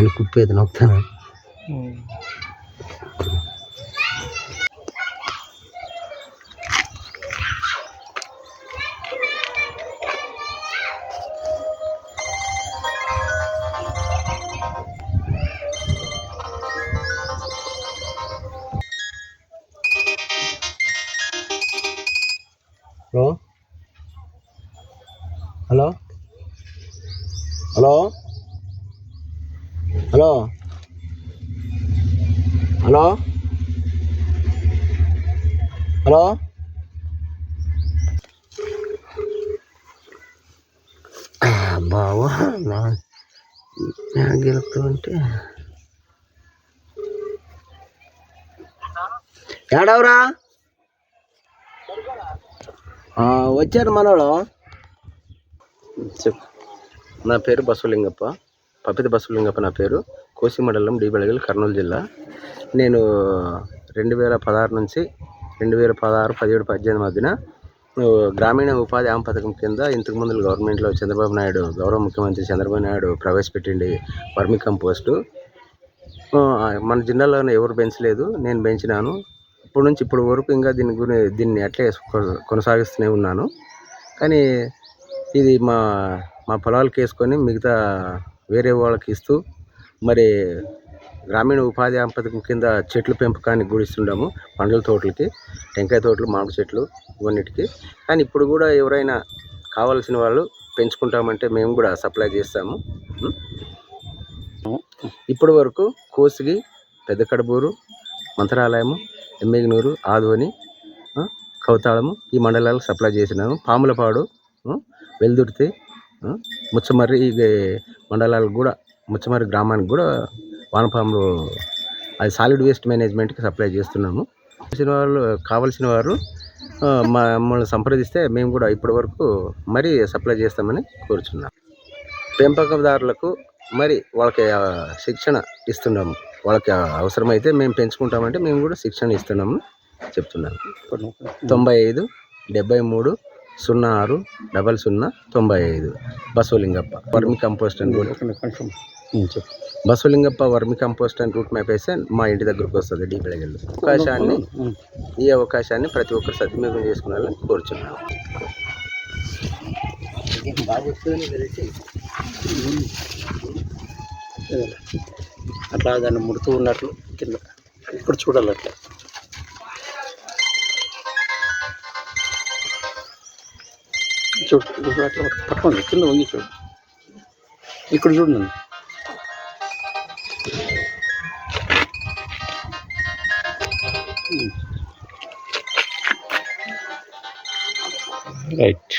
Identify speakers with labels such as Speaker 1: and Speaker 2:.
Speaker 1: ఆయన కుప్పేది నొక్కుతాను hello hello hello hello? Hello? Hello? బావా నా గెలుపుతూ ఉంటే ఏడవరా? వచ్చారు మనోడు. చెప్పు. నా పేరు బసవలింగప్ప. పపిత బసవలింగప్ప నా పేరు. కోసి మండలం డిబెళగల్ కర్నూలు జిల్లా. నేను రెండు వేల పదహారు నుంచి రెండు వేల పదహారు పదిహేడు పద్దెనిమిది మధ్యన గ్రామీణ ఉపాధి హామీ పథకం కింద ఇంతకు ముందు గవర్నమెంట్లో చంద్రబాబు నాయుడు గౌరవ ముఖ్యమంత్రి చంద్రబాబు నాయుడు ప్రవేశపెట్టిండి వర్మి కంపోస్టు. మన జిల్లాలో ఎవరు పెంచలేదు నేను పెంచినాను. ఇప్పటి నుంచి ఇప్పటి వరకు ఇంకా దీని గురి దీన్ని అట్లే కొ- కొనసాగిస్తూనే ఉన్నాను. కానీ ఇది మా మా పొలాలకు వేసుకొని మిగతా వేరే వాళ్ళకి ఇస్తూ మరి గ్రామీణ ఉపాధి హామీ పథకం కింద చెట్ల పెంపకానికి కూడా ఇస్తుండము పండ్ల తోటలకి టెంకాయ తోటలు మామిడి చెట్లు ఇవన్నిటికి. కానీ ఇప్పుడు కూడా ఎవరైనా కావాల్సిన వాళ్ళు పెంచుకుంటామంటే మేము కూడా సప్లై చేస్తాము. ఇప్పటి వరకు కోసిగి పెద్ద కడబూరు మంత్రాలయము ఎమ్మిగనూరు ఆదోని ఆ, కౌతాళము ఈ మండలాలకు సప్లై చేసినాము. పాములపాడు వెల్దుర్తి ముచ్చమర్రి ఇది మండలాలకు కూడా ముచ్చమారి గ్రామానికి కూడా వానపాములు అది సాలిడ్ వేస్ట్ మేనేజ్మెంట్కి సప్లై చేస్తున్నాము. కావాల్సిన వాళ్ళు కావాల్సిన వారు మమ్మల్ని సంప్రదిస్తే మేము కూడా ఇప్పటి వరకు మరీ సప్లై చేస్తామని కోరుచున్నాం. పెంపకందారులకు మరి వాళ్ళకి శిక్షణ ఇస్తున్నాము. వాళ్ళకి అవసరమైతే మేము పెంచుకుంటామంటే మేము కూడా శిక్షణ ఇస్తున్నాము చెప్తున్నాను. తొంభై ఐదు డెబ్బై మూడు సున్నా ఆరు డబల్ సున్నా తొంభై ఐదు. బసవలింగప్ప వర్మి కంపోస్ట్ అని కూడా బసవలింగప్ప వర్మి కంపోస్ట్ అని రూట్ మ్యాప్ వేస్తే మా ఇంటి దగ్గరకు వస్తుంది డీ బెళగల్లు అవకాశాన్ని ఈ అవకాశాన్ని ప్రతి ఒక్కరు సద్వినియోగం చేసుకున్నారని కోరుచున్నాను.
Speaker 2: అట్లా దాన్ని ముడుతూ ఉన్నట్లు కింద. ఇప్పుడు చూడాలి అట్లా. చూడు ఇప్పుడు అట్లా పట్టుకోండి కింద వంగి చూడు. ఇక్కడ చూడు నన్ను. రైట్